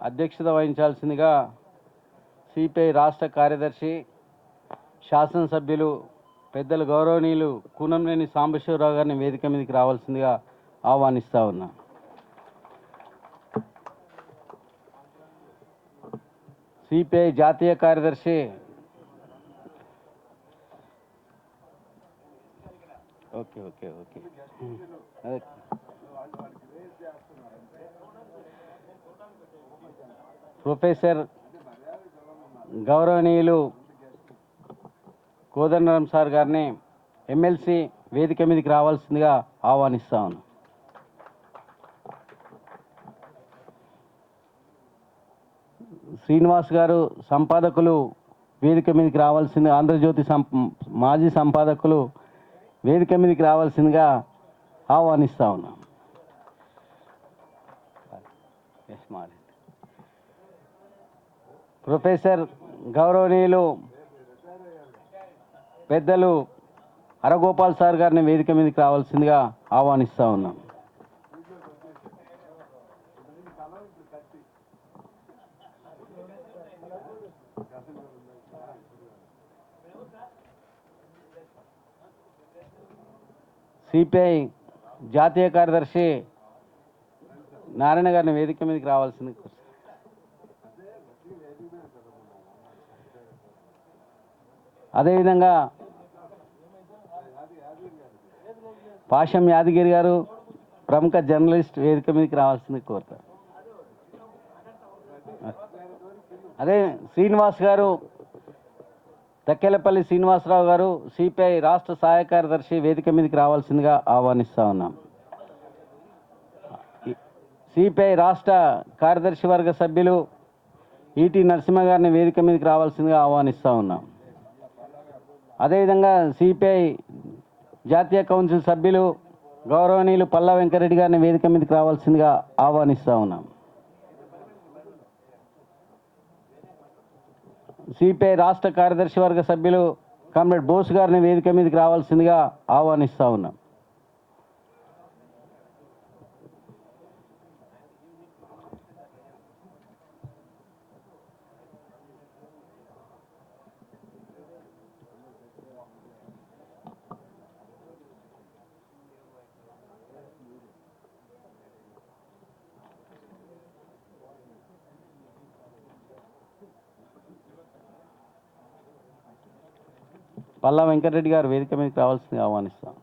అధ్యక్షత వహించాల్సిందిగా సిపిఐ రాష్ట్ర కార్యదర్శి శాసనసభ్యులు పెద్దలు గౌరవనీయులు కూనంనేని సాంబశివరావు గారిని వేదిక మీదకి రావాల్సిందిగా ఆహ్వానిస్తా ఉన్నా. సిపిఐ జాతీయ కార్యదర్శి ఓకే ఓకే ఓకే అదే ప్రొఫెసర్ గౌరవనీయులు కోదండరాం సార్ గారిని ఎమ్మెల్సీ వేదిక మీదకి రావాల్సిందిగా ఆహ్వానిస్తా శ్రీనివాస్ గారు సంపాదకులు వేదిక మీదకి రావాల్సింది ఆంధ్రజ్యోతి సం మాజీ సంపాదకులు వేదిక మీదకి రావాల్సిందిగా ఆహ్వానిస్తా ఉన్నాం ఎస్ మాది ప్రొఫెసర్ గౌరవనీయులు పెద్దలు హరగోపాల్ సార్ గారిని వేదిక మీదకి రావాల్సిందిగా ఆహ్వానిస్తూ ఉన్నాం. సిపిఐ జాతీయ కార్యదర్శి నారాయణ గారిని వేదిక మీదకి రావాల్సింది అదేవిధంగా పాషం యాదగిరి గారు ప్రముఖ జర్నలిస్ట్ వేదిక మీదకి రావాల్సింది కోరుతారు అదే శ్రీనివాస్ గారు తక్కెలపల్లి శ్రీనివాసరావు గారు సిపిఐ రాష్ట్ర సహాయ కార్యదర్శి వేదిక మీదకి రావాల్సిందిగా ఆహ్వానిస్తా ఉన్నాం. సిపిఐ రాష్ట్ర కార్యదర్శి వర్గ సభ్యులు ఈటీ నరసింహ గారిని వేదిక మీదకి రావాల్సిందిగా ఆహ్వానిస్తూ ఉన్నాం. అదేవిధంగా సిపిఐ జాతీయ కౌన్సిల్ సభ్యులు గౌరవనీయులు పల్లా వెంకరెడ్డి గారిని వేదిక మీదకి రావాల్సిందిగా ఆహ్వానిస్తూ ఉన్నాం. సిపిఐ రాష్ట్ర కార్యదర్శి వర్గ సభ్యులు కామ్రేడ్ బోస్ గారిని వేదిక మీదకి రావాల్సిందిగా ఆహ్వానిస్తూ ఉన్నాం. పల్లా వెంకటరెడ్డి గారు వేదిక మీదకి రావాల్సింది ఆహ్వానిస్తాం.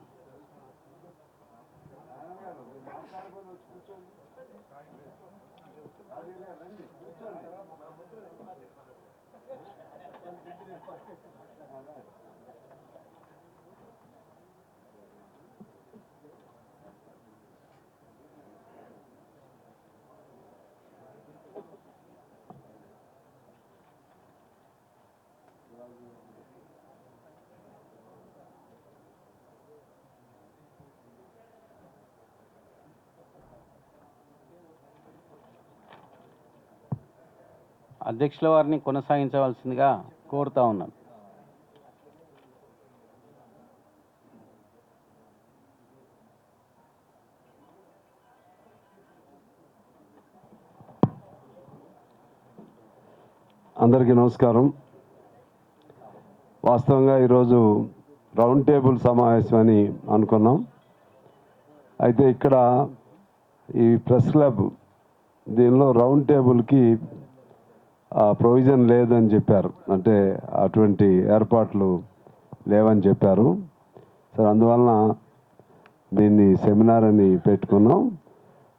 అధ్యక్షుల వారిని కొనసాగించవలసిందిగా కోరుతా ఉన్నాను. అందరికీ నమస్కారం. వాస్తవంగా ఈరోజు రౌండ్ టేబుల్ సమావేశం అని అనుకున్నాం. అయితే ఇక్కడ ఈ ప్రెస్ క్లబ్ దీనిలో రౌండ్ టేబుల్కి ప్రొవిజన్ లేదని చెప్పారు. అంటే అటువంటి ఏర్పాట్లు లేవని చెప్పారు. సార్ అందువలన దీన్ని సెమినార్ అని పెట్టుకున్నాం.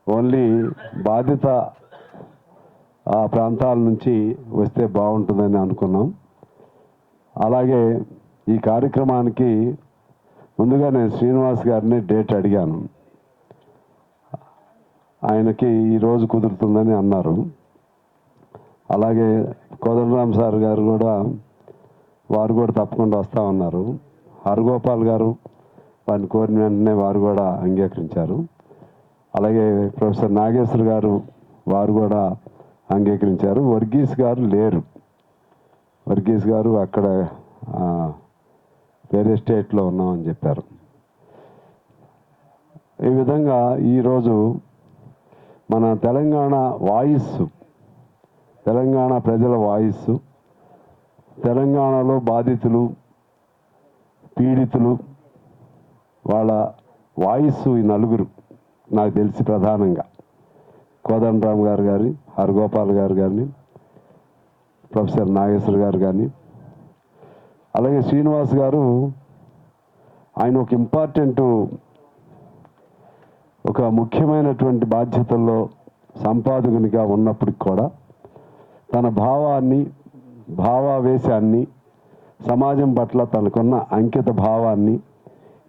ఓన్లీ బాధిత ఆ ప్రాంతాల నుంచి వస్తే బాగుంటుందని అనుకున్నాం. అలాగే ఈ కార్యక్రమానికి ముందుగా నేను శ్రీనివాస్ గారిని డేట్ అడిగాను. ఆయనకి ఈరోజు కుదురుతుందని అన్నారు. అలాగే కోదండరామ్ సార్ గారు కూడా వారు కూడా తప్పకుండా వస్తూ ఉన్నారు. హరగోపాల్ గారు వారిని కోరిన వెంటనే వారు కూడా అంగీకరించారు. అలాగే ప్రొఫెసర్ నాగేశ్వర్ గారు వారు కూడా అంగీకరించారు. వర్గీస్ గారు లేరు. వర్గీస్ గారు అక్కడ వేరే స్టేట్లో ఉన్నామని చెప్పారు. ఈ విధంగా ఈరోజు మన తెలంగాణ వాయిస్ తెలంగాణ ప్రజల వాయిస్ తెలంగాణలో బాధితులు పీడితులు వాళ్ళ వాయిస్ ఈ నలుగురు నాకు తెలిసి ప్రధానంగా. కోదండరామ్ గారు గారి హరగోపాల్ గారు కానీ ప్రొఫెసర్ నాగేశ్వర్ గారు కానీ అలాగే శ్రీనివాస్ గారు ఆయన ఒక ఇంపార్టెంట్ ఒక ముఖ్యమైనటువంటి బాధ్యతల్లో సంపాదకునిగా ఉన్నప్పటికి కూడా తన భావాన్ని భావావేశాన్ని సమాజం పట్ల తనకున్న అంకిత భావాన్ని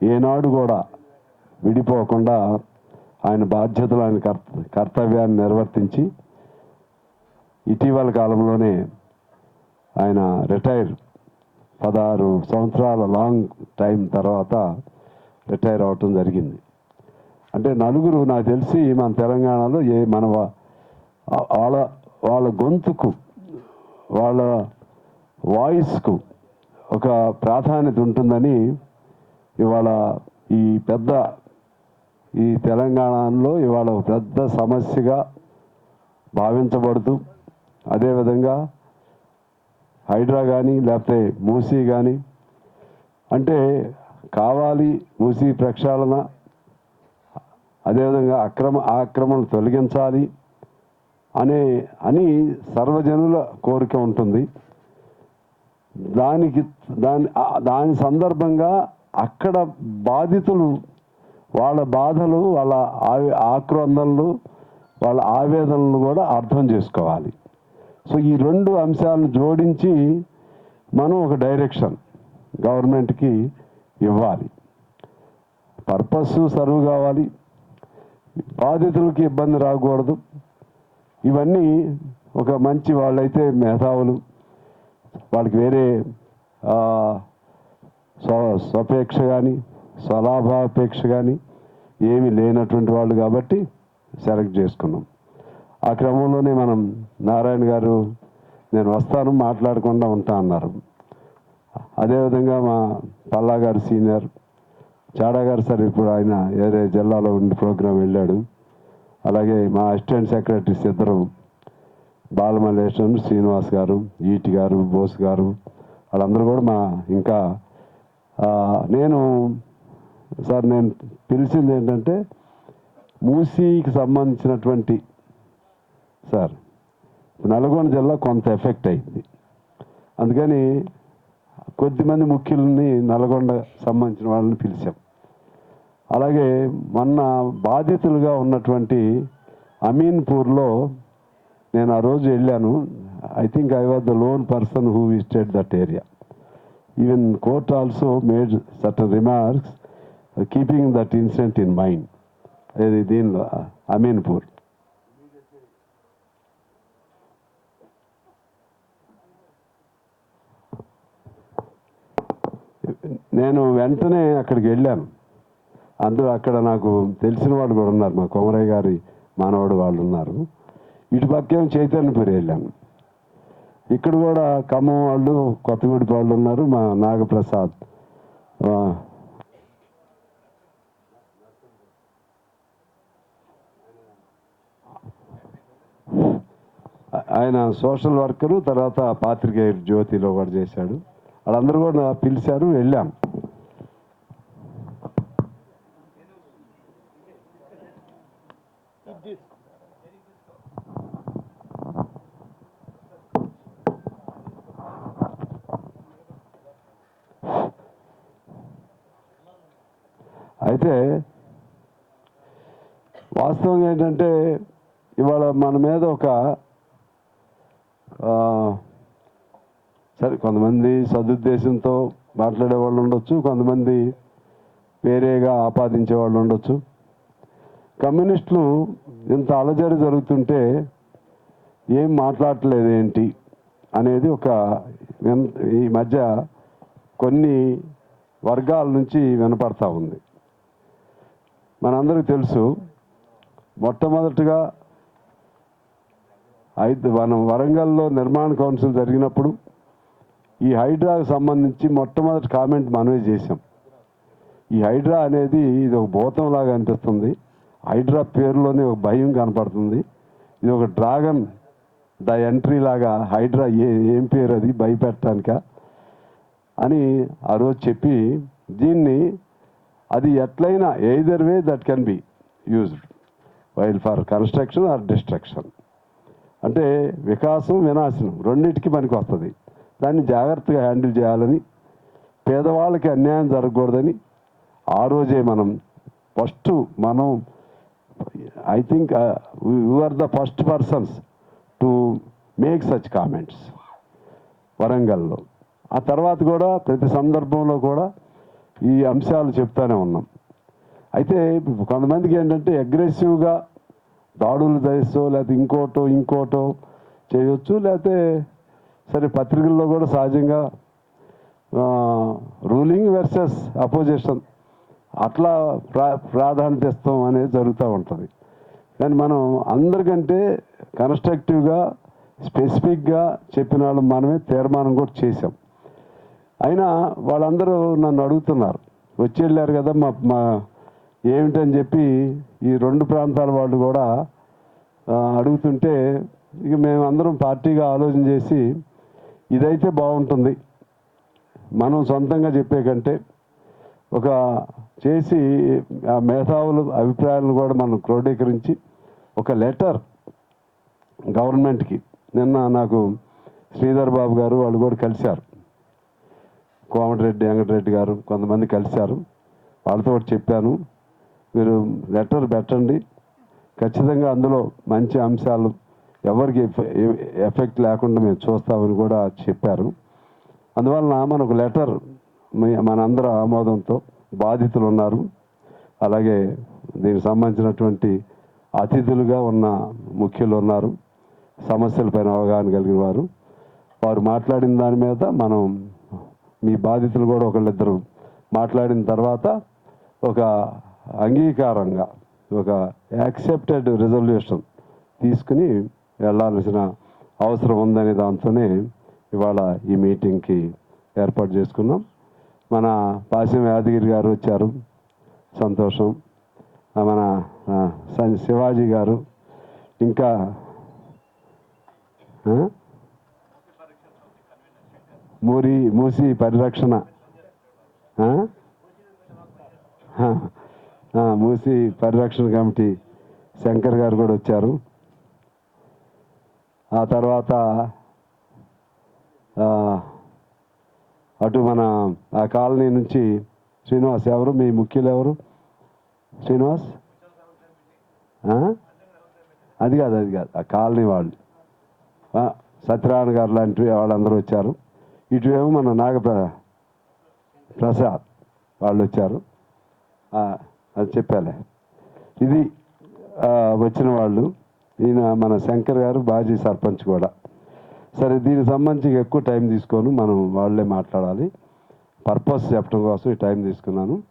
ఏనాడు కూడా విడిపోకుండా ఆయన బాధ్యతలు ఆయన కర్త కర్తవ్యాన్ని నిర్వర్తించి ఇటీవల కాలంలోనే ఆయన రిటైర్ పదహారు సంవత్సరాల లాంగ్ టైం తర్వాత రిటైర్ అవటం జరిగింది. అంటే నలుగురు నాకు తెలిసి మన తెలంగాణలో ఏ మన వాళ్ళ వాళ్ళ గొంతుకు వాళ్ళ వాయిస్కు ఒక ప్రాధాన్యత ఉంటుందని ఇవాళ ఈ పెద్ద ఈ తెలంగాణలో ఇవాళ ఒక పెద్ద సమస్యగా భావించబడుతూ అదేవిధంగా హైడ్రా కానీ లేకపోతే మూసీ కానీ అంటే కావాలి మూసీ ప్రక్షాళన అదేవిధంగా అక్రమ ఆక్రమణలు తొలగించాలి అనే అని సర్వజనుల కోరిక ఉంటుంది. దానికి దాని దాని సందర్భంగా అక్కడ బాధితులు వాళ్ళ బాధలు వాళ్ళ ఆవే ఆక్రందనలు వాళ్ళ ఆవేదనలు కూడా అర్థం చేసుకోవాలి. సో ఈ రెండు అంశాలను జోడించి మనం ఒక డైరెక్షన్ గవర్నమెంట్కి ఇవ్వాలి. పర్పస్ సర్వ్ కావాలి. బాధితులకి ఇబ్బంది రాకూడదు. ఇవన్నీ ఒక మంచి వాళ్ళైతే మేధావులు. వాళ్ళకి వేరే స్వ స్వపేక్ష కానీ స్వలాభాపేక్ష కానీ ఏమీ లేనటువంటి వాళ్ళు కాబట్టి సెలెక్ట్ చేసుకున్నాం. ఆ క్రమంలోనే మనం నారాయణ గారు నేను వస్తాను మాట్లాడకుండా ఉంటా అన్నారు. అదేవిధంగా మా పల్లా గారు సీనియర్ చాడా గారు సార్ ఇప్పుడు ఆయన వేరే జిల్లాలో ఉండి ప్రోగ్రాం వెళ్ళాడు. అలాగే మా అసిస్టెంట్ సెక్రటరీస్ ఇద్దరు బాలమల్లేశ్వరం శ్రీనివాస్ గారు ఈటి గారు బోస్ గారు వాళ్ళందరూ కూడా మా ఇంకా నేను సార్ నేను పిలిచింది ఏంటంటే మూసీకి సంబంధించినటువంటి సార్ నల్గొండ జిల్లా కొంత ఎఫెక్ట్ అయింది. అందుకని కొద్దిమంది ముఖ్యుల్ని నల్గొండ సంబంధించిన వాళ్ళని పిలిచాం. అలాగే మొన్న బాధితులుగా ఉన్నటువంటి అమీన్పూర్లో నేను ఆ రోజు వెళ్ళాను. I think I was the lone person who visited that area even court also made certain remarks keeping that incident in mind ఇది దీనిలో అమీన్పూర్. నేను వెంటనే అక్కడికి వెళ్ళాను. అందులో అక్కడ నాకు తెలిసిన వాళ్ళు కూడా ఉన్నారు. మా కొమరయ్య గారి మానవుడు వాళ్ళు ఉన్నారు. ఇటు పక్కేమో చైతన్యపురి వెళ్ళాను ఇక్కడ కూడా ఖమ్మం వాళ్ళు కొత్తగూడి వాళ్ళు ఉన్నారు. మా నాగప్రసాద్. ఆయన సోషల్ వర్కరు తర్వాత పాత్రికేయుడు జ్యోతిలో కూడా చేశాడు. వాళ్ళందరూ కూడా పిలిచారు వెళ్ళాం. అయితే వాస్తవం ఏంటంటే ఇవాళ మన మీద ఒక సరే కొంతమంది సదుద్దేశంతో మాట్లాడే వాళ్ళు ఉండొచ్చు కొంతమంది వేరేగా ఆపాదించే వాళ్ళు ఉండొచ్చు. కమ్యూనిస్టులు ఇంత అలజడి జరుగుతుంటే ఏం మాట్లాడట్లేదు ఏంటి అనేది ఒక ఈ మధ్య కొన్ని వర్గాల నుంచి వినపడతా ఉంది. మనందరికీ తెలుసు మొట్టమొదటిగా అయితే మనం వరంగల్లో నిర్మాణ కౌన్సిల్ జరిగినప్పుడు ఈ హైడ్రాకు సంబంధించి మొట్టమొదటి కామెంట్ మనమే చేసాం ఈ హైడ్రా అనేది ఇది ఒక భూతంలాగా అనిపిస్తుంది. హైడ్రా పేరులోనే ఒక భయం కనపడుతుంది. ఇది ఒక డ్రాగన్ ద ఎంట్రీ లాగా హైడ్రా ఏ ఏం పేరు అది? భయపెట్టడానిక? అని ఆ రోజు చెప్పి దీన్ని అది ఎట్లయినా either way that can be used while for construction or destruction అంటే వికాసం వినాశనం రెండింటికి పనికి వస్తుంది దాన్ని జాగ్రత్తగా హ్యాండిల్ చేయాలని పేదవాళ్ళకి అన్యాయం జరగకూడదని ఆ రోజే మనం ఫస్ట్ మనం I think you are the first persons to make such comments వరంగల్లో. ఆ తర్వాత కూడా ప్రతి సందర్భంలో కూడా ఈ అంశాలు చెప్తానే ఉన్నాం. అయితే కొంతమందికి ఏంటంటే అగ్రెసివ్గా దాడులు చేసో లేకపోతే ఇంకోటో ఇంకోటో చేయొచ్చు లేకపోతే సరే పత్రికల్లో కూడా సహజంగా రూలింగ్ వర్సెస్ అపోజిషన్ అట్లా ప్రా ప్రాధాన్యత ఇస్తాం అనేది జరుగుతూ ఉంటుంది. కానీ మనం అందరికంటే కన్స్ట్రక్టివ్గా స్పెసిఫిక్గా చెప్పిన వాళ్ళు మనమే తీర్మానం కూడా చేసాం అయినా వాళ్ళందరూ నన్ను అడుగుతున్నారు. వచ్చి వెళ్ళారు కదా మా మా ఏమిటని చెప్పి ఈ రెండు ప్రాంతాల వాళ్ళు కూడా అడుగుతుంటే ఇక మేమందరం పార్టీగా ఆలోచన చేసి ఇదైతే బాగుంటుంది. మనం సొంతంగా చెప్పే కంటే ఒక చేసి ఆ మేధావుల అభిప్రాయాలను కూడా మనం క్రోడీకరించి ఒక లెటర్ గవర్నమెంట్కి. నిన్న నాకు శ్రీధర్ బాబు గారు వాళ్ళు కూడా కలిశారు. కోమటిరెడ్డి వెంకటరెడ్డి గారు కొంతమంది కలిశారు. వాళ్ళతో చెప్పాను. మీరు లెటర్ పెట్టండి. ఖచ్చితంగా అందులో మంచి అంశాలు ఎవరికి ఎఫెక్ట్ లేకుండా మేము చూస్తామని కూడా చెప్పారు. అందువలన మనకు లెటర్ మనందరి ఆమోదంతో బాధితులు ఉన్నారు. అలాగే దీనికి సంబంధించినటువంటి అతిథులుగా ఉన్న ముఖ్యులు ఉన్నారు. సమస్యలపైన అవగాహన కలిగిన వారు. వారు మాట్లాడిన దాని మీద మనం మీ బాధితులు కూడా ఒకళ్ళిద్దరు మాట్లాడిన తర్వాత ఒక అంగీకారంగా ఒక యాక్సెప్టెడ్ రిజల్యూషన్ తీసుకుని వెళ్ళాల్సిన అవసరం ఉందనే దాంతోనే ఇవాళ ఈ మీటింగ్కి ఏర్పాటు చేసుకున్నాం. మన పాశం యాదగిరి గారు వచ్చారు. సంతోషం. మన శివాజీ గారు. ఇంకా మూరి మూసి పరిరక్షణ. మూసి పరిరక్షణ కమిటీ శంకర్ గారు కూడా వచ్చారు. ఆ తర్వాత అటు మన ఆ కాలనీ నుంచి శ్రీనివాస్ ఎవరు? మీ ముఖ్యులు ఎవరు? శ్రీనివాస్? అది కాదు అది కాదు. ఆ కాలనీ వాళ్ళు. సత్యనారాయణ గారు లాంటి వాళ్ళందరూ వచ్చారు. ఇటువేమో మన నాగప్ర ప్రసాద్ వాళ్ళు వచ్చారు. అది చెప్పాలే. ఇది వచ్చిన వాళ్ళు. ఈయన మన శంకర్ గారు బాజీ సర్పంచ్ కూడా. సరే దీనికి సంబంధించి ఎక్కువ టైం తీసుకోను. మనం వాళ్ళే మాట్లాడాలి. పర్పస్ చెప్పడం కోసం ఈ టైం తీసుకున్నాను.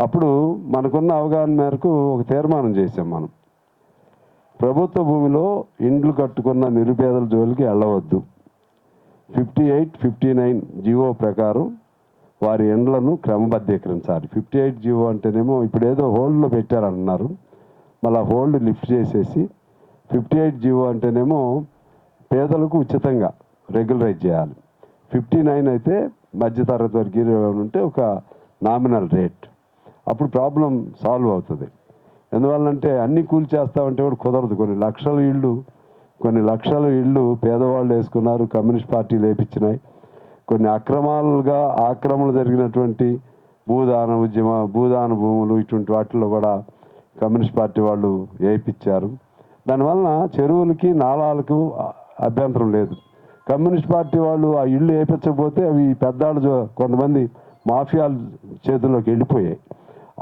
అప్పుడు మనకున్న అవగాహన మేరకు ఒక తీర్మానం చేసాం మనం. ప్రభుత్వ భూమిలో ఇండ్లు కట్టుకున్న నిరుపేదల జోలికి వెళ్ళవద్దు. Fifty eight fifty nine GO ప్రకారం వారి ఎండ్లను క్రమబద్ధీకరించాలి. ఫిఫ్టీ ఎయిట్ జీవో అంటేనేమో ఇప్పుడు ఏదో హోల్డ్లో పెట్టారంటున్నారు మళ్ళీ హోల్డ్ లిఫ్ట్ చేసేసి ఫిఫ్టీ ఎయిట్ జీవో అంటేనేమో పేదలకు ఉచితంగా రెగ్యులరైజ్ చేయాలి. ఫిఫ్టీ నైన్ అయితే మధ్యతరగతి వరకు ఉంటే ఒక నామినల్ రేట్. అప్పుడు ప్రాబ్లం సాల్వ్ అవుతుంది. ఎందువల్లంటే అన్ని కూల్ చేస్తామంటే కూడా కుదరదు. కొన్ని లక్షల ఇళ్ళు కొన్ని లక్షల ఇళ్ళు పేదవాళ్ళు వేసుకున్నారు కమ్యూనిస్ట్ పార్టీలు లేపించినాయి. కొన్ని అక్రమాలుగా ఆక్రమణలు జరిగినటువంటి భూదాన ఉద్యమ భూదాన భూములు ఇటువంటి వాటిల్లో కూడా కమ్యూనిస్ట్ పార్టీ వాళ్ళు వేయించారు. దానివలన చెరువులకి నాళాలకు అభ్యంతరం లేదు. కమ్యూనిస్ట్ పార్టీ వాళ్ళు ఆ ఇళ్ళు వేయించకపోతే అవి పెద్దాళ్ళు జో- కొంతమంది మాఫియాల చేతుల్లోకి వెళ్ళిపోయాయి.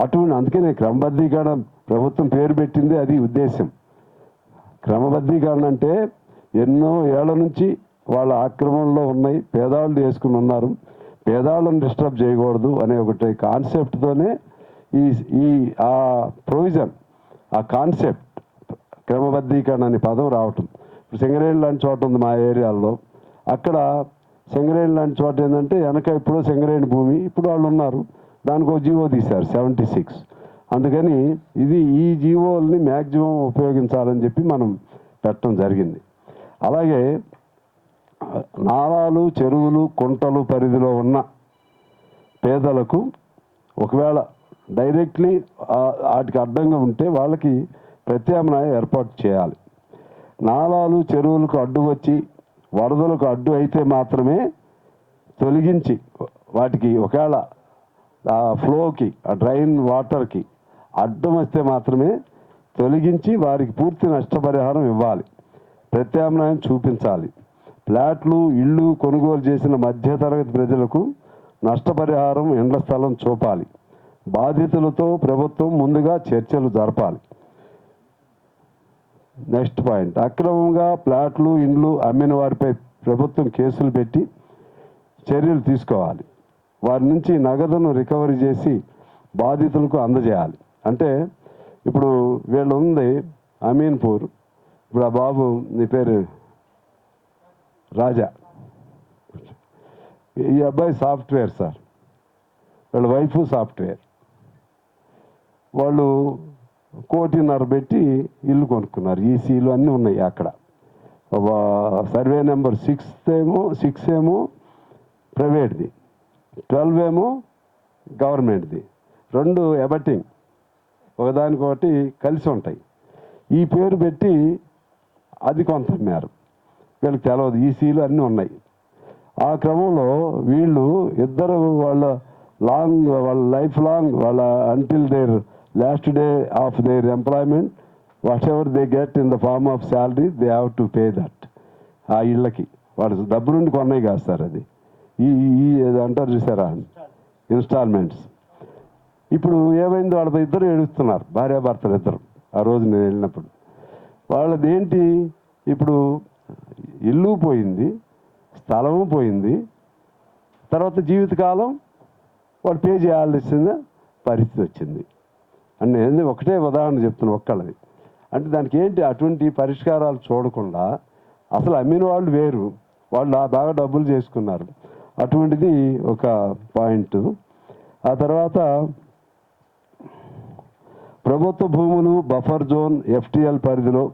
అటువంటి అందుకనే క్రమబద్ధీకరణ ప్రభుత్వం పేరు పెట్టింది అది ఉద్దేశం క్రమబద్ధీకరణ అంటే ఎన్నో ఏళ్ళ నుంచి వాళ్ళ ఆక్రమణలో ఉన్నాయి పేదవాళ్ళు వేసుకుని ఉన్నారు. పేదవాళ్ళని డిస్టర్బ్ చేయకూడదు అనే ఒకటి కాన్సెప్ట్తోనే ఈ ఈ ఆ ప్రొవిజన్ ఆ కాన్సెప్ట్ క్రమబద్ధీకరణ అనే పదం రావటం. ఇప్పుడు సింగరేణి లాంటి చోట ఉంది మా ఏరియాలో అక్కడ సింగరేణి లాంటి చోట ఏంటంటే వెనక ఇప్పుడు సింగరేణి భూమి ఇప్పుడు వాళ్ళు ఉన్నారు. దానికి ఒక జీవో తీశారు సెవెంటీ సిక్స్. అందుకని ఇది ఈ జీవోల్ని మ్యాక్సిమం ఉపయోగించాలని చెప్పి మనం పెట్టడం జరిగింది. అలాగే నాలాలు చెరువులు కుంటలు పరిధిలో ఉన్న పేదలకు ఒకవేళ డైరెక్ట్లీ వాటికి అడ్డంగా ఉంటే వాళ్ళకి ప్రత్యామ్నాయం ఏర్పాటు చేయాలి. నాలాలు చెరువులకు అడ్డు వచ్చి వరదలకు అడ్డు అయితే మాత్రమే తొలగించి వాటికి ఒకవేళ ఫ్లోకి ఆ డ్రైన్ వాటర్కి అడ్డం వస్తే మాత్రమే తొలగించి వారికి పూర్తి నష్టపరిహారం ఇవ్వాలి. ప్రత్యామ్నాయం చూపించాలి. ఫ్లాట్లు ఇళ్ళు కొనుగోలు చేసిన మధ్యతరగతి ప్రజలకు నష్టపరిహారం ఎండ్ల స్థలం చూపాలి. బాధితులతో ప్రభుత్వం ముందుగా చర్చలు జరపాలి. Next point. అక్రమంగా ప్లాట్లు ఇండ్లు అమ్మిన వారిపై ప్రభుత్వం కేసులు పెట్టి చర్యలు తీసుకోవాలి. వారి నుంచి నగదును రికవరీ చేసి బాధితులకు అందజేయాలి. అంటే ఇప్పుడు వీళ్ళు ఉంది అమీన్పూర్ ఇప్పుడు ఆ బాబు నీ పేరు రాజా. ఈ అబ్బాయి సాఫ్ట్వేర్ సార్. వాళ్ళ వైఫ్ సాఫ్ట్వేర్. వాళ్ళు కోటిన్నర పెట్టి ఇల్లు కొనుక్కున్నారు. ఈసీలు అన్నీ ఉన్నాయి అక్కడ. సర్వే నెంబర్ సిక్స్త్ ఏమో సిక్స్ ఏమో ప్రైవేట్ది. ట్వెల్వ్ ఏమో గవర్నమెంట్ది. రెండు ఎబటింగ్ ఒకదానికొకటి కలిసి ఉంటాయి. ఈ పేరు పెట్టి అది కొంత అమ్మారు వీళ్ళకి తెలవదు. ఈసీలు అన్నీ ఉన్నాయి. ఆ క్రమంలో వీళ్ళు ఇద్దరు వాళ్ళ లాంగ్ వాళ్ళ లైఫ్ లాంగ్ వాళ్ళ until their last day of their employment whatever they get in the form of salary they have to pay that uh ఇళ్ళకి. వాడు డబ్బు నుండి కొన్నాయి కాదు సార్ అది. ఈ ఈ అంటారు చూసారా? ఇన్స్టాల్మెంట్స్ ఇప్పుడు ఏమైంది వాళ్ళ ఇద్దరు ఏడుస్తున్నారు భార్యాభర్తలు ఇద్దరు. ఆ రోజు నేను వెళ్ళినప్పుడు. వాళ్ళది ఏంటి ఇప్పుడు ఇల్లు పోయింది స్థలము పోయింది తర్వాత జీవితకాలం వాడు పే చేయాల్సిన పరిస్థితి వచ్చింది. అని నేను ఒకటే ఉదాహరణ చెప్తున్నాను ఒక్కళ్ళది. అంటే దానికి ఏంటి అటువంటి పరిష్కారాలు చూడకుండా అసలు అమ్మిన వాళ్ళు వేరు వాళ్ళు ఆ బాగా డబ్బులు చేసుకున్నారు. అటువంటిది ఒక పాయింట్. ఆ తర్వాత ప్రభుత్వ భూములు బఫర్ జోన్ ఎఫ్టీఎల్ పరిధిలో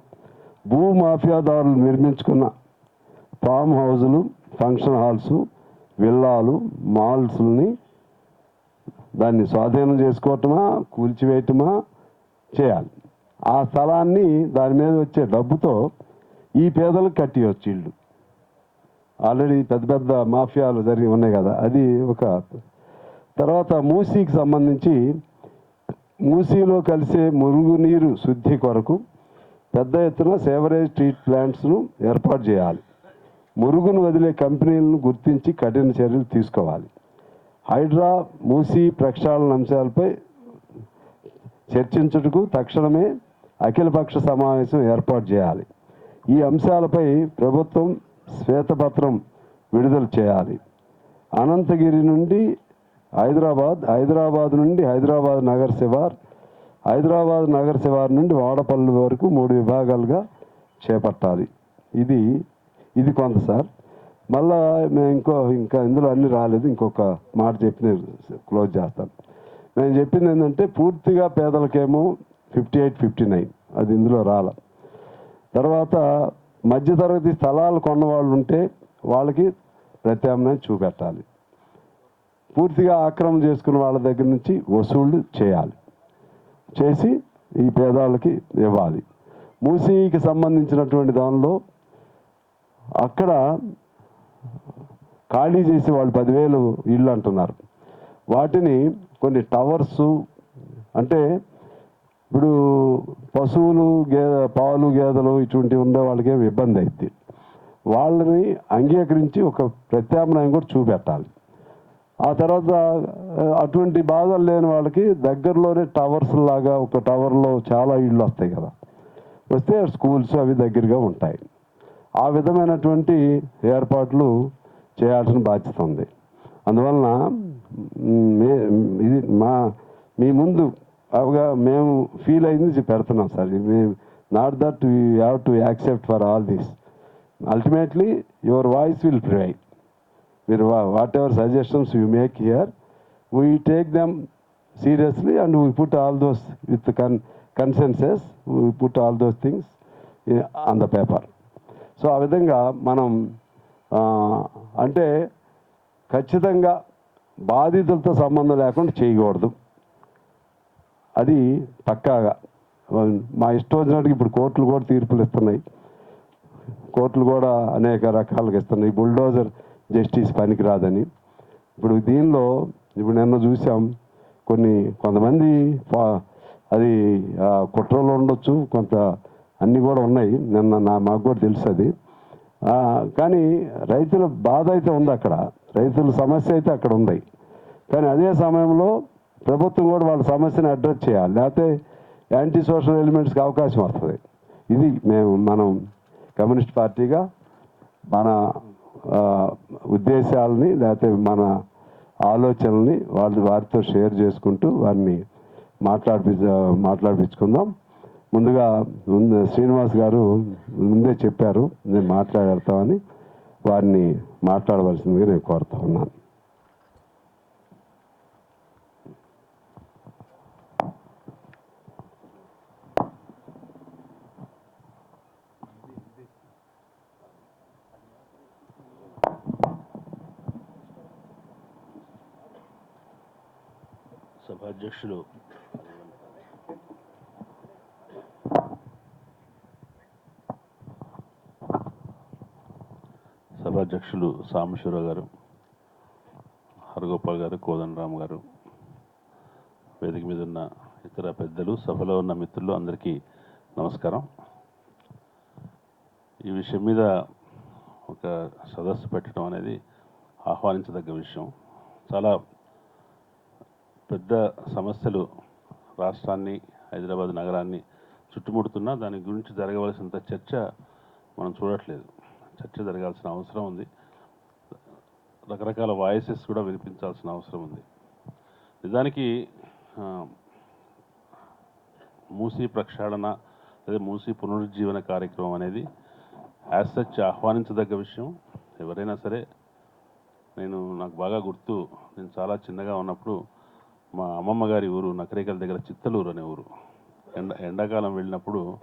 భూ మాఫియాదారులు నిర్మించుకున్న ఫామ్ హౌజులు ఫంక్షన్ హాల్స్ విల్లాలు మాల్స్ని దాన్ని స్వాధీనం చేసుకోవటమా కూల్చివేయటమా చేయాలి. ఆ స్థలాన్ని దాని మీద వచ్చే డబ్బుతో ఈ పేదలకు కట్టియచ్చు ఇళ్ళు ఆల్రెడీ పెద్ద పెద్ద మాఫియాలు జరిగి ఉన్నాయి కదా అది ఒక తర్వాత మూసీకి సంబంధించి మూసీలో కలిసే మురుగునీరు శుద్ధి కొరకు పెద్ద ఎత్తున సేవరేజ్ ట్రీట్ ప్లాంట్స్ను ఏర్పాటు చేయాలి. మురుగును వదిలే కంపెనీలను గుర్తించి కఠిన చర్యలు తీసుకోవాలి. హైడ్రా మూసీ ప్రక్షాళన అంశాలపై చర్చించుటకు తక్షణమే అఖిలపక్ష సమావేశం ఏర్పాటు చేయాలి. ఈ అంశాలపై ప్రభుత్వం శ్వేతపత్రం విడుదల చేయాలి. అనంతగిరి నుండి హైదరాబాద్ హైదరాబాద్ నుండి హైదరాబాద్ నగర్ శివార్ హైదరాబాద్ నగర్ శివార్ నుండి వాడపల్లి వరకు మూడు విభాగాలుగా చేపట్టాలి. ఇది ఇది కొంత సార్. మళ్ళా మేము ఇంకో ఇంకా ఇందులో అన్నీ రాలేదు. ఇంకొక మాట చెప్పిన క్లోజ్ చేస్తాను. నేను చెప్పింది ఏంటంటే పూర్తిగా పేదలకేమో ఫిఫ్టీ ఎయిట్ ఫిఫ్టీ నైన్. అది ఇందులో రాల. తర్వాత మధ్యతరగతి స్థలాలు కొన్న వాళ్ళు ఉంటే వాళ్ళకి ప్రత్యామ్నాయం చూపెట్టాలి. పూర్తిగా ఆక్రమణ చేసుకున్న వాళ్ళ దగ్గర నుంచి వసూళ్ళు చేయాలి. చేసి ఈ పేదవాళ్ళకి ఇవ్వాలి. మూసీకి సంబంధించినటువంటి దానిలో అక్కడ ఖాళీ చేసి వాళ్ళు పదివేలు ఇళ్ళు అంటున్నారు. వాటిని కొన్ని టవర్స్ అంటే ఇప్పుడు పశువులు గే పాలు గేదెలు ఇటువంటి ఉండే వాళ్ళకి ఇబ్బంది అయింది వాళ్ళని అంగీకరించి ఒక ప్రత్యామ్నాయం కూడా చూపెట్టాలి. ఆ తర్వాత అటువంటి బాధలు లేని వాళ్ళకి దగ్గరలోనే టవర్స్ లాగా ఒక టవర్లో చాలా ఇళ్ళు వస్తాయి కదా. వస్తే స్కూల్స్ అవి దగ్గరగా ఉంటాయి. ఆ విధమైనటువంటి ఏర్పాట్లు చేయాల్సిన బాధ్యత ఉంది. అందువలన మే ఇది మా మీ ముందు అవగా మేము ఫీల్ అయింది పెడుతున్నాం sir. Not that you have to accept for all this ultimately your voice will prevail మీరు whatever suggestions you make here we take them seriously and we put all those with con consensus we put all those things on the paper so ఆ విధంగా మనం అంటే ఖచ్చితంగా బాధితులతో సంబంధం లేకుండా చేయకూడదు. అది పక్కాగా. మా ఇష్టం వచ్చినట్టుగా ఇప్పుడు కోర్టులు కూడా తీర్పులు ఇస్తున్నాయి. కోర్టులు కూడా అనేక రకాలుగా ఇస్తున్నాయి. బుల్డోజర్ జస్టిస్ పనికిరాదని. ఇప్పుడు దీనిలో ఇప్పుడు నిన్న చూసాం కొన్ని కొంతమంది అది ఆ, కుట్రలో ఉండొచ్చు కొంత అన్నీ కూడా ఉన్నాయి. నిన్న నా మాకు కూడా తెలుసు అది. కానీ రైతుల బాధ అయితే ఉంది అక్కడ. రైతుల సమస్య అయితే అక్కడ ఉంది. కానీ అదే సమయంలో ప్రభుత్వం కూడా వాళ్ళ సమస్యను అడ్రస్ చేయాలి. లేకపోతే యాంటీ సోషల్ ఎలిమెంట్స్కి అవకాశం వస్తుంది. ఇది మేము మనం కమ్యూనిస్ట్ పార్టీగా మన ఉద్దేశాలని లేకపోతే మన ఆలోచనల్ని వాళ్ళ వారితో షేర్ చేసుకుంటూ వారిని మాట్లాడిపి మాట్లాడిపించుకుందాం. ముందుగా ముందు శ్రీనివాస్ గారు ముందే చెప్పారు నేను మాట్లాడతామని వారిని మాట్లాడవలసిందిగా నేను కోరుతా ఉన్నాను. సభాధ్యక్షులు సభాధ్యక్షులు సాంబశివరావు గారు హరగోపాల్ గారు కోదండరామ్ గారు వేదిక మీద ఉన్న ఇతర పెద్దలు సభలో ఉన్న మిత్రులు అందరికీ నమస్కారం. ఈ విషయం మీద ఒక సదస్సు పెట్టడం అనేది ఆహ్వానించదగ్గ విషయం. చాలా పెద్ద సమస్యలు రాష్ట్రాన్ని హైదరాబాద్ నగరాన్ని చుట్టుముడుతున్నా దాని గురించి జరగవలసినంత చర్చ మనం చూడట్లేదు. చర్చ జరగాల్సిన అవసరం ఉంది. రకరకాల వాయిసెస్ కూడా వినిపించాల్సిన అవసరం ఉంది. నిజానికి మూసీ ప్రక్షాళన అదే మూసీ పునరుజ్జీవన కార్యక్రమం అనేది యాజ్ సచ్ ఆహ్వానించదగ్గ విషయం. ఎవరైనా సరే నేను నాకు బాగా గుర్తు నేను చాలా చిన్నగా ఉన్నప్పుడు మా అమ్మమ్మ గారి ఊరు నకరేకల దగ్గర చిత్తలూరు అనే ఊరు. ఎండ ఎండాకాలం వెళ్ళినప్పుడు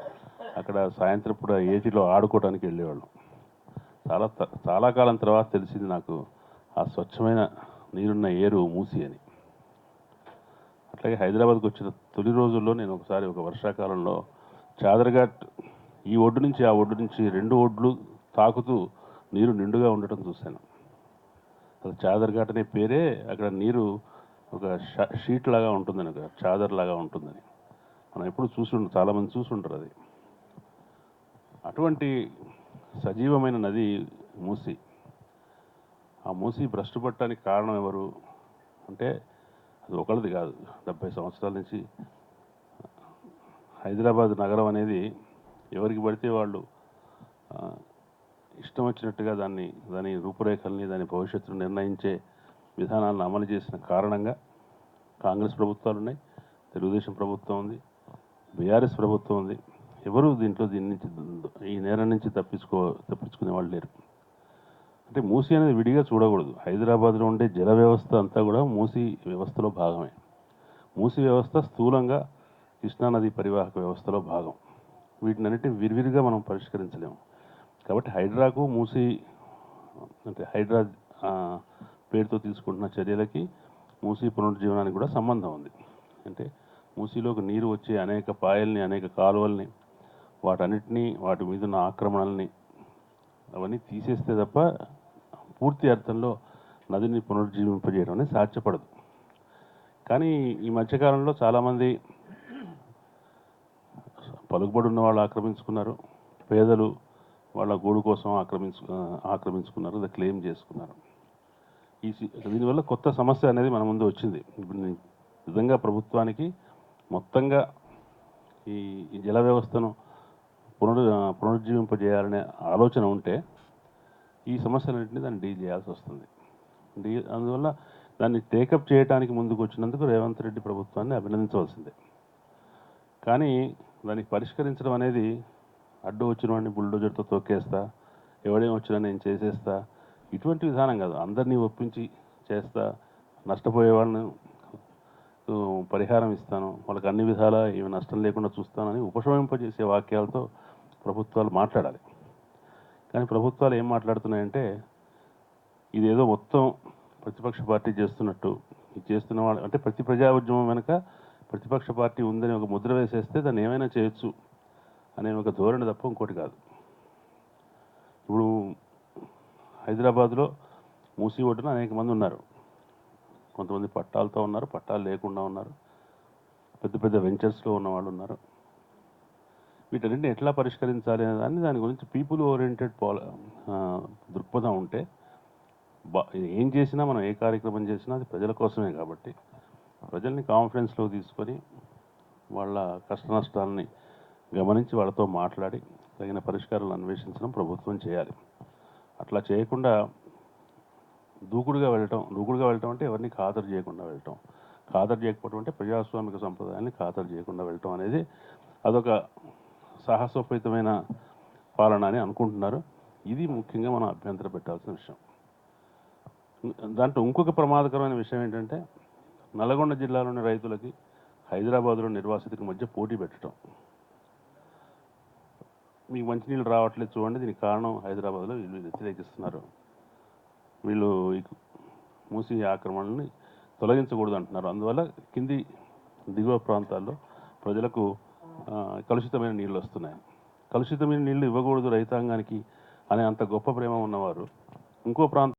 అక్కడ సాయంత్రం పూట ఏజీలో ఆడుకోవడానికి వెళ్ళేవాళ్ళం. చాలా త- చాలా కాలం తర్వాత తెలిసింది నాకు ఆ స్వచ్ఛమైన నీరున్న ఏరు మూసి అని. అట్లాగే హైదరాబాద్కి వచ్చిన తొలి రోజుల్లో నేను ఒకసారి ఒక వర్షాకాలంలో చాదర్ఘాట్ ఈ ఒడ్డు నుంచి ఆ ఒడ్డు నుంచి రెండు ఒడ్లు తాకుతూ నీరు నిండుగా ఉండటం చూశాను. అది చాదర్ఘాట్ అనే పేరే అక్కడ నీరు ఒక షీట్ లాగా ఉంటుందని ఒక చాదర్ లాగా ఉంటుందని. మనం ఎప్పుడు చూసి చాలామంది చూసి ఉంటారు అది. అటువంటి సజీవమైన నది మూసి. ఆ మూసి భ్రష్టు పట్టడానికి కారణం ఎవరు అంటే అది ఒకళ్ళది కాదు. డెబ్బై సంవత్సరాల నుంచి హైదరాబాద్ నగరం అనేది ఎవరికి పడితే వాళ్ళు ఇష్టం వచ్చినట్టుగా దాన్ని దాని రూపురేఖల్ని దాని భవిష్యత్తును నిర్ణయించే విధానాలను అమలు చేసిన కారణంగా కాంగ్రెస్ ప్రభుత్వాలు ఉన్నాయి తెలుగుదేశం ప్రభుత్వం ఉంది బీఆర్ఎస్ ప్రభుత్వం ఉంది. ఎవరు దీంట్లో దీని నుంచి ఈ నేరం నుంచి తప్పించుకో తప్పించుకునే వాళ్ళు లేరు. అంటే మూసి అనేది విడిగా చూడకూడదు. హైదరాబాద్లో ఉండే జల వ్యవస్థ అంతా కూడా మూసి వ్యవస్థలో భాగమే. మూసి వ్యవస్థ స్థూలంగా కృష్ణానది పరివాహక వ్యవస్థలో భాగం. వీటినన్నిటి విరివిరిగా మనం పరిష్కరించలేము. కాబట్టి హైడ్రాకు మూసి అంటే హైడ్రా పేరుతో తీసుకుంటున్న చర్యలకి మూసి పునరుజ్జీవనానికి కూడా సంబంధం ఉంది. అంటే మూసీలోకి నీరు వచ్చే అనేక పాయల్ని అనేక కాలువల్ని వాటన్నిటినీ వాటి మీద ఉన్న ఆక్రమణల్ని అవన్నీ తీసేస్తే తప్ప పూర్తి అర్థంలో నదిని పునరుజ్జీవింపజేయడం అనేది సాధ్యపడదు. కానీ ఈ మధ్యకాలంలో చాలామంది పలుకుబడి ఉన్న వాళ్ళు ఆక్రమించుకున్నారు. పేదలు వాళ్ళ గూడు కోసం ఆక్రమించు ఆక్రమించుకున్నారు క్లెయిమ్ చేసుకున్నారు. ఈ సి- దీనివల్ల కొత్త సమస్య అనేది మన ముందు వచ్చింది. నిజంగా ప్రభుత్వానికి మొత్తంగా ఈ జల వ్యవస్థను పునరు పునరుజ్జీవింపజేయాలనే ఆలోచన ఉంటే ఈ సమస్యలన్నింటినీ దాన్ని డీల్ చేయాల్సి వస్తుంది. డీ అందువల్ల దాన్ని టేకప్ చేయడానికి ముందుకు వచ్చినందుకు రేవంత్ రెడ్డి ప్రభుత్వాన్ని అభినందించవలసిందే. కానీ దానికి పరిష్కరించడం అనేది అడ్డు వచ్చిన వాడిని బుల్డోజర్తో తొక్కేస్తా ఎవడేం వచ్చినా నేను చేసేస్తా ఇటువంటి విధానం కాదు. అందరినీ ఒప్పించి చేస్తా నష్టపోయే వాళ్ళని పరిహారం ఇస్తాను. వాళ్ళకి అన్ని విధాలా ఏమి నష్టం లేకుండా చూస్తానని ఉపశమింపజేసే వాక్యాలతో ప్రభుత్వాలు మాట్లాడాలి. కానీ ప్రభుత్వాలు ఏం మాట్లాడుతున్నాయంటే ఇదేదో మొత్తం ప్రతిపక్ష పార్టీ చేస్తున్నట్టు. ఇది చేస్తున్న వాళ్ళు అంటే ప్రతి ప్రజా ఉద్యమం వెనుక ప్రతిపక్ష పార్టీ ఉందని ఒక ముద్ర వేసేస్తే దాన్ని ఏమైనా చేయొచ్చు అనే ఒక ధోరణి తప్ప ఇంకోటి కాదు. ఇప్పుడు హైదరాబాద్లో మూసి ఒడ్డున అనేక మంది ఉన్నారు. కొంతమంది పట్టాలతో ఉన్నారు పట్టాలు లేకుండా ఉన్నారు. పెద్ద పెద్ద వెంచర్స్లో ఉన్న వాళ్ళు ఉన్నారు. వీటన్నిటిని ఎట్లా పరిష్కరించాలి అనే దాన్ని దాని గురించి పీపుల్ ఓరియంటెడ్ పాల దృక్పథం ఉంటే బా ఏం చేసినా మనం ఏ కార్యక్రమం చేసినా అది ప్రజల కోసమే కాబట్టి ప్రజల్ని కాన్ఫిడెన్స్లో తీసుకొని వాళ్ళ కష్ట నష్టాలని గమనించి వాళ్ళతో మాట్లాడి తగిన పరిష్కారాలు అన్వేషించడం ప్రభుత్వం చేయాలి. అట్లా చేయకుండా దూకుడుగా వెళ్ళటం దూకుడుగా వెళ్ళటం అంటే ఎవరిని ఖాతరు చేయకుండా వెళ్ళటం. ఖాతరు చేయకపోవడం అంటే ప్రజాస్వామిక సంప్రదాయాన్ని ఖాతరు చేయకుండా వెళ్ళటం అనేది అదొక సాహసోపేతమైన పాలన అని అనుకుంటున్నారు. ఇది ముఖ్యంగా మనం అభ్యంతర పెట్టాల్సిన విషయం. దాంట్లో ఇంకొక ప్రమాదకరమైన విషయం ఏంటంటే నల్గొండ జిల్లాలోని రైతులకి హైదరాబాద్లో నిర్వాసితులకి మధ్య పోటీ పెట్టడం మీకు మంచినీళ్ళు రావట్లేదు చూడండి. దీనికి కారణం హైదరాబాద్లో వీళ్ళు వ్యతిరేకిస్తున్నారు. వీళ్ళు మూసి ఆక్రమణని తొలగించకూడదు అంటున్నారు. అందువల్ల కింది దిగువ ప్రాంతాల్లో ప్రజలకు కలుషితమైన నీళ్ళు వస్తున్నాయి. కలుషితమైన నీళ్ళు ఇవ్వకూడదు రైతాంగానికి అనే అంత గొప్ప ప్రేమ ఉన్నవారు ఇంకో ప్రాంతం